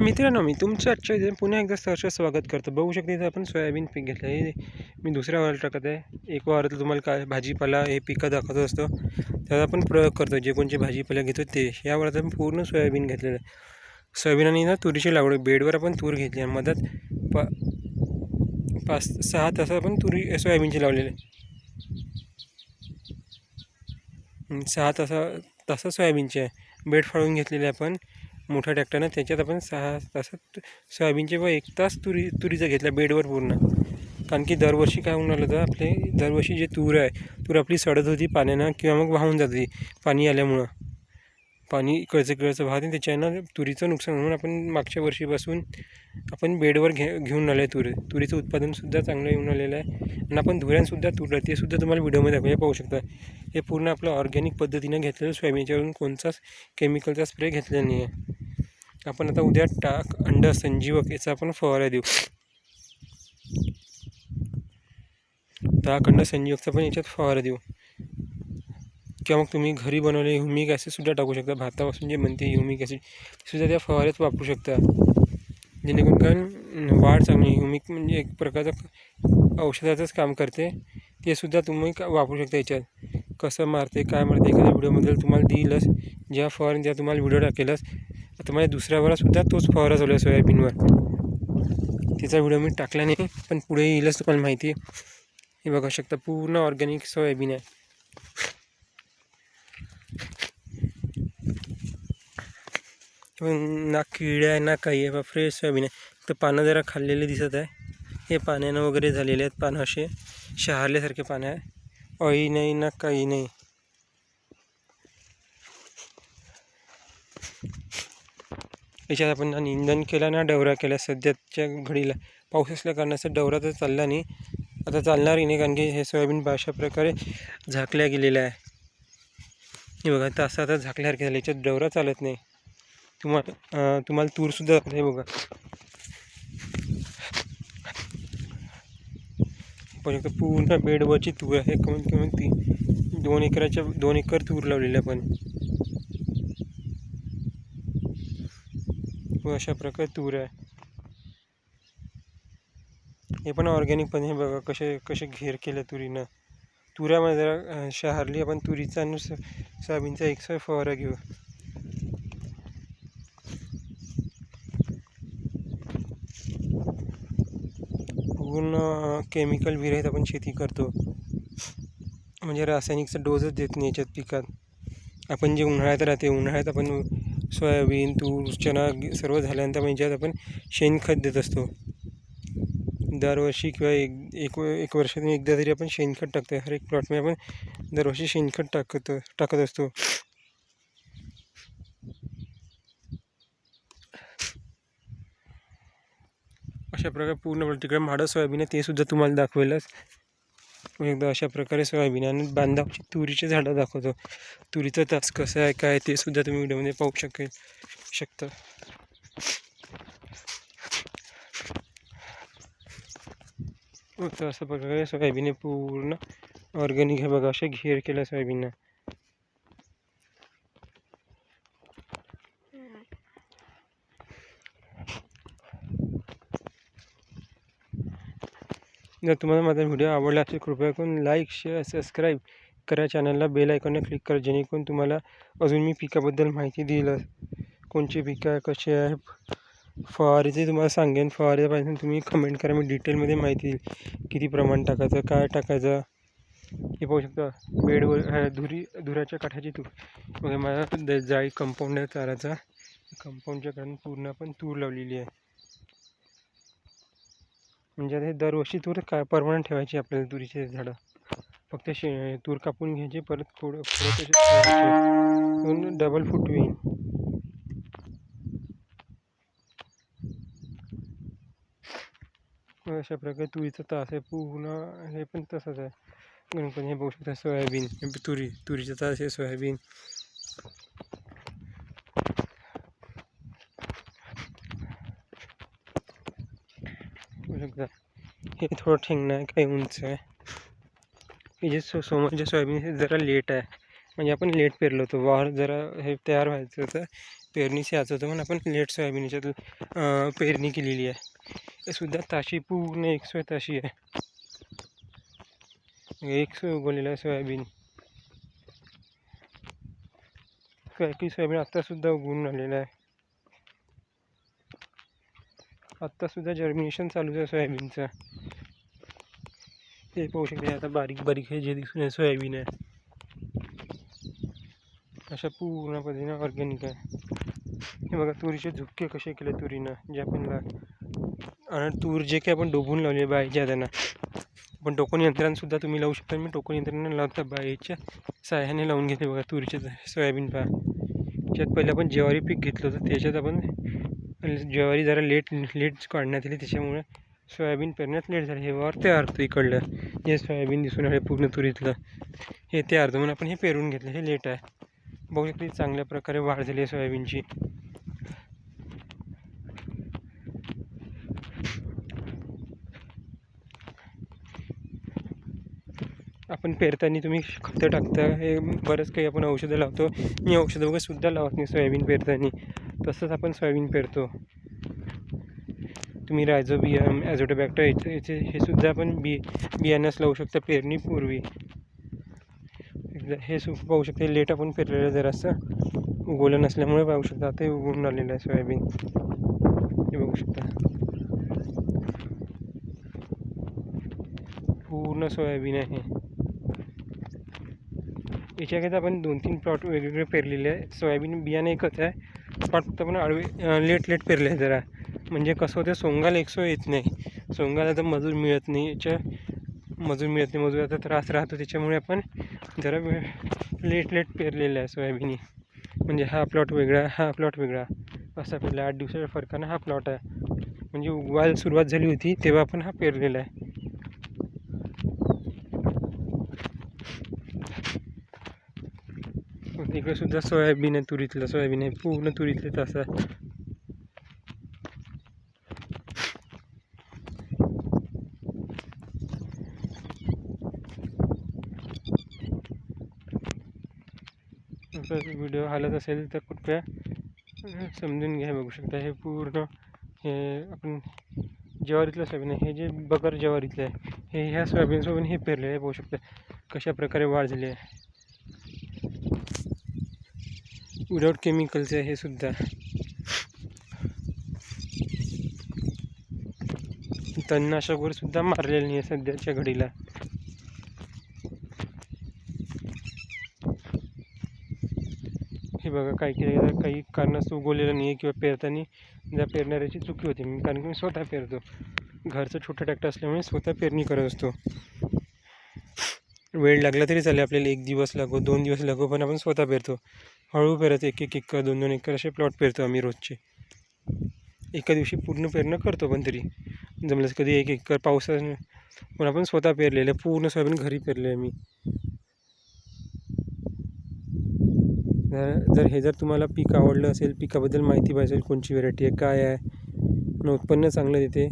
मित्रांनो मी तुमचं आजच्या इथे पुन्हा एकदा सहर्ष स्वागत करतो. बघू शकता इथे आपण सोयाबीन पीक घेतलं आहे मी दुसऱ्या वावर टाकत आहे. एक वावरात तुम्हाला काय भाजीपाला हे पिकं दाखवत असतो. त्याचा आपण प्रयोग करतो. जे कोणचे भाजीपाला घेतो ते. या वावरात आपण पूर्ण सोयाबीन घेतलेलं आहे. सोयाबीन आणि ना तुरीची लागवड बेडवर आपण तूर घेतली आहे. मधात पा पाच सहा तास आपण तुरी सोयाबीनची लावलेली आहे. सहा तासा तासा सोयाबीनची आहे. बेड फाळून घेतलेले आपण. मोठ्या टॅक्टरनं त्याच्यात आपण सहा तासात सोयाबीनचे व एक तास तुरी तुरीचं घेतलं बेडवर पूर्ण. कारण की दरवर्षी काय होऊन आलं तर आपले दरवर्षी जे तूर आहे तूर आपली सडत होती पाण्यानं किंवा मग वाहून जात होती पाणी आल्यामुळं. पाणी इकडचं इकडचं वाहते त्याच्यानं तुरीचं नुकसान म्हणून आपण मागच्या वर्षीपासून आपण बेडवर घे घेऊन आलो आहे तुरी. तुरीचं उत्पादनसुद्धा चांगलं येऊन आलेलं आहे. आणि आपण धुऱ्यांसुद्धा तुरलं ते सुद्धा तुम्हाला व्हिडिओमध्ये दाखवले पाहू शकता. हे पूर्ण आपलं ऑर्गॅनिक पद्धतीनं घेतलेलं सोयाबीनच्यावरून कोणताच केमिकलचा स्प्रे घेतलेला नाही आहे आपण आता उद्या टाक अंड संजीवक याचा आपण फवारा देऊ. टाक अंड संजीवकचा पण याच्यात फवारा देऊ. किंवा मग तुम्ही घरी बनवले ह्युमिक ॲसिडसुद्धा टाकू शकता. भातापासून जे म्हणते ह्युमिक ॲसिड सुद्धा त्या फवाऱ्यात वापरू शकता. जेणेकरून कारण वाढ चांगली ह्युमिक म्हणजे एक प्रकारचं औषधाचंच काम करते. ते सुद्धा तुम्ही का वापरू शकता याच्यात. कसं मारते काय मारते एखाद्या व्हिडिओमध्ये तुम्हाला देईलच ज्या फवारणी ज्या तुम्हाला व्हिडिओ टाकेलच. आता माझ्या दुसऱ्या सुद्धा तोच फवारा चालू आहे सोयाबीनवर. तिचा व्हिडिओ मी टाकला नाही, पण पुढे येईलच तुम्हाला माहिती हे बघा, शकता पूर्ण ऑर्गॅनिक सोयाबीन आहे. पण ना किड्या आहे, ना काही आहे, बा फ्रेश सोयाबीन आहे. तर पानं जरा खाल्लेले दिसत आहे. हे पाण्यानं वगैरे झालेले आहेत पानं असे. शहारल्यासारखे पानं आहे. अळी नाही, ना काही नाही. याच्यात आपण ना निंदन केलं ना डवरा केला. सध्याच्या घडीला पाऊस असल्या कारणाचं डवरा तर चालला नाही. आता चालणारही नाही कारण की हे सोयाबीन अशा प्रकारे झाकल्या गेलेलं आहे. हे बघा तर असं आता झाकल्यासारखे झालं याच्यात डवरा चालत नाही. तुम्हाला तुम्हाला तूरसुद्धा हे बघा. पाहू पूर्ण बेडवरची तूर आहे. कमीत कमी ती दोन एकराच्या दोन एकर तूर लावलेली आपण. व अशा प्रकारे तूर आहे. हे पण ऑर्गॅनिक पण हे बघा कसे कसे घेर केलं तुरीनं. तुऱ्यामध्ये जरा शहारली आपण तुरीचा आणि सोयाबीनचा एक फवारा घेऊ. पूर्ण केमिकल विरहित आपण शेती करतो. म्हणजे रासायनिकचा डोसच देत नाही याच्यात पिकात. आपण जे उन्हाळ्यात राहते उन्हाळ्यात आपण सोयाबीन तूर चणा सर्व झाल्यानंतर म्हणजे याच्यात आपण शेणखत देत असतो. दरवर्षी किंवा एक एक एक वर्षातून एकदा तरी आपण शेणखत टाकतो हर एक प्लॉटमध्ये आपण दरवर्षी शेणखत टाकत टाकत असतो. अशा प्रकारे पूर्ण तिकडे माडं सोयाबीन आहे ते सुद्धा तुम्हाला दाखवेलच. एकदा अशा प्रकारे सोयाबीन आणि बांधावची तुरीचे झाडं दाखवतो. तुरीचं तास कसं आहे काय ते सुद्धा तुम्ही व्हिडिओमध्ये पाहू शकेल शकता. तर अशा प्रकारे सोयाबीनने पूर्ण ऑर्गॅनिक हे बघा असे घेर केलं सोयाबीननं. जर तुम्हाला माझा व्हिडिओ आवडला असेल कृपया करून लाईक शेअर सबस्क्राईब करा. चॅनलला बेल आयकॉनला क्लिक करा जेणेकरून तुम्हाला अजून मी पिकाबद्दल माहिती देईल. कोणचे पिकं आहे कसे आहे फवारीचे तुम्हाला सांगेन. फवारे पाहिजे तुम्ही कमेंट करा मी डिटेलमध्ये माहिती देईल. किती प्रमाण टाकायचं काय टाकायचं हे पाहू शकता. बेडवर धुरी धुराच्या काठाची तूर. मग माझा जाळी कंपाऊंड आहे चाराचा. कंपाऊंडच्या कारण पूर्ण पण तूर लावलेली आहे. म्हणजे आता हे दरवर्षी तूर काय परमनंट ठेवायची आपल्याला तुरीचे झाडं? फक्त शे तूर कापून घ्यायचे परत थोडं थोडं डबल फूट होईल अशा प्रकारे तुरीचं तास आहे पूर्ण हे पण तसंच आहे. गणपती हे बघू शकता सोयाबीन तुरी तुरीचं तास आहे सोयाबीन. बघू शकता हे थोडं ठेंगणं आहे काही उंच आहे हे जे सो समोरच्या सोयाबीन हे जरा लेट आहे म्हणजे आपण लेट पेरलो होतो वावर जरा हे तयार व्हायचं होतं पेरणीच यायचं होतं म्हणून आपण लेट सोयाबीन याच्यात पेरणी केलेली आहे हे सुद्धा ताशी पूर्ण एक सोय ताशी आहे एक सोय उगवलेलं आहे सोयाबीन काही सोयाबीन आत्तासुद्धा उगवून आलेलं आहे आत्तासुद्धा जर्मिनेशन चालूच आहे सोयाबीनचं. हे पाहू शकते आता बारीक बारीक हे जे दिसून आहे सोयाबीन आहे. अशा पूर्ण पद्धतीनं ऑर्गॅनिक आहे. हे बघा तुरीचे झुपके कसे केले तुरीनं जे आपण आणि तूर जे काही आपण डोबून लावले बाईच्या त्यांना पण टोकन यंत्रांसुद्धा तुम्ही लावू शकता. मी टोकन यंत्रांना लावता बाईच्या साह्याने लावून घेतले बघा तुरीचे सोयाबीन पहा. त्याच्यात पहिले आपण ज्वारी पीक घेतलं होतं त्याच्यात आपण ज्वारी जरा लेट लेट काढण्यात आली त्याच्यामुळे सोयाबीन पेरण्यात लेट झालं. हे वावर तयार होतं इकडलं हे सोयाबीन दिसून आले पूर्ण तुरीतलं. हे तयार होतं म्हणून आपण हे पेरून घेतलं हे लेट आहे. बघू शकते चांगल्या प्रकारे वाढ झाली आहे सोयाबीनची. आपण पेरताना तुम्ही खतं टाकता हे बरंच काही आपण औषधं लावतो. मी औषधं वगैरे सुद्धा लावत नाही सोयाबीन पेरताना. तसंच आपण सोयाबीन पेरतो. तुम्ही रायझोबियम ॲझोटोबॅक्टर याचे याचे हे सुद्धा आपण बी बियाण्यास लावू शकता पेरणीपूर्वी. हे सु पाहू शकते लेट आपण पेरलेलं जरासं उगवलं नसल्यामुळे पाहू शकता आता हे उगवून आलेलं आहे सोयाबीन. हे बघू शकता. पूर्ण सोयाबीन आहे. याच्याकडे आपण दोन तीन प्लॉट वेगवेगळे पेरलेले आहे सोयाबीन बियाणे एकच आहे. प्लॉट फक्त पण आडवे लेट लेट पेरले आहे जरा. म्हणजे कसं होतं सोंगाला एकसो येत नाही. सोंगाला तर मजूर मिळत नाही. याच्या मजूर मिळत नाही. मजुराचा त्रास राहतो. त्याच्यामुळे आपण जरा लेट लेट पेरलेलं आहे सोयाबीन. म्हणजे हा प्लॉट वेगळा हा प्लॉट वेगळा. असा पेरला. आठ दिवसाच्या फरकानं हा प्लॉट आहे. म्हणजे उगवायला सुरुवात झाली होती तेव्हा आपण हा पेरलेला आहे. इकडे सुद्धा सोयाबीन आहे तुरीतलं सोयाबीन आहे पूर्ण तुरीतलं तसं आहे. व्हिडिओ हालत असेल तर कृपया समजून घ्या बघू शकता हे पूर्ण हे आपण ज्वारीतलं सोयाबीन आहे हे जे बकर ज्वारीतलं आहे हे ह्या सोयाबीनसोबत हे पेरलेलं आहे बघू शकता कशा प्रकारे वाढ झाली आहे. विदाऊट केमिकलचं आहे हे सुद्धा. तणनाशक सुद्धा मारलेलं नाही आहे सध्याच्या घडीला. हे बघा काही काही काही कारणास्तव उगवलेलं नाही आहे किंवा पेरताना ज्या पेरणाऱ्याची चुकी होती मी कारण की मी स्वतः पेरतो. घरचं छोटं ट्रॅक्टर असल्यामुळे स्वतः पेरणी करत असतो. वेळ लागला तरी चालेल आपल्याला एक दिवस लागो दोन दिवस लागो पण आपण स्वतः पेरतो. हळू पेरत एक एक एकर दोन दोन एकर असे प्लॉट पेरतो आम्ही रोजचे. एका दिवशी पूर्ण पेरणं करतो पण तरी. जमलंच कधी एक एकर पावसानं पण आपण स्वतः पेरलेलं आहे पूर्ण सोयाबीन घरी पेरले आहे मी जर हे जर तुम्हाला पीक आवडलं असेल पिकाबद्दल माहिती पाहिजे असेल कोणची व्हरायटी आहे काय आहे आणि उत्पन्न चांगलं देते.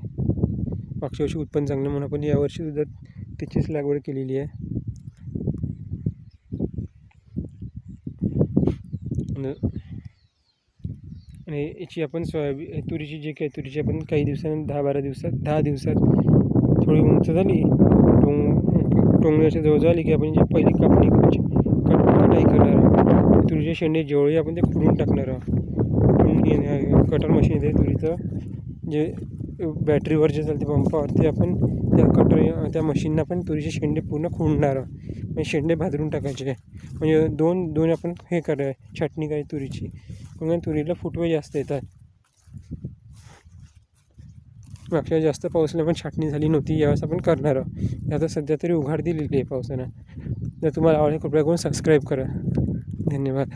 मागच्या वर्षी उत्पन्न चांगलं म्हणून आपण यावर्षी सुद्धा त्याचीच लागवड केलेली आहे आणि आणि याची आपण सोयाबीन तुरीची जी काही तुरीची आपण काही दिवसांनी दहा बारा दिवसात दहा दिवसात थोडी उंच झाली. टोंग टोंगण्याच्या जवळजवळ आली की आपण जी पहिली कापणी करायची कटाई करणार तुरीचे शेंडे जेवढे आपण ते खुडून टाकणार आहोत. कटर मशीन येते तुरीचं. जे बॅटरीवर जे चालते पंपावरती आपण त्या कटर त्या मशीननं पण तुरीचे शेंडे पूर्ण खुंडणार म्हणजे शेंडे भाजरून टाकायचे म्हणजे दोन दोन आपण हे करा छाटणी काय तुरीची. मग तुरीला फुटवे जास्त येतात. मागच्या जास्त पावसाला पण छाटणी झाली नव्हती यावेळेस आपण करणार आहोत. आता सध्या तरी उघाड दिलेली आहे पावसानं. जर तुम्हाला आवडेल कृपया करून सबस्क्राईब करा. धन्यवाद.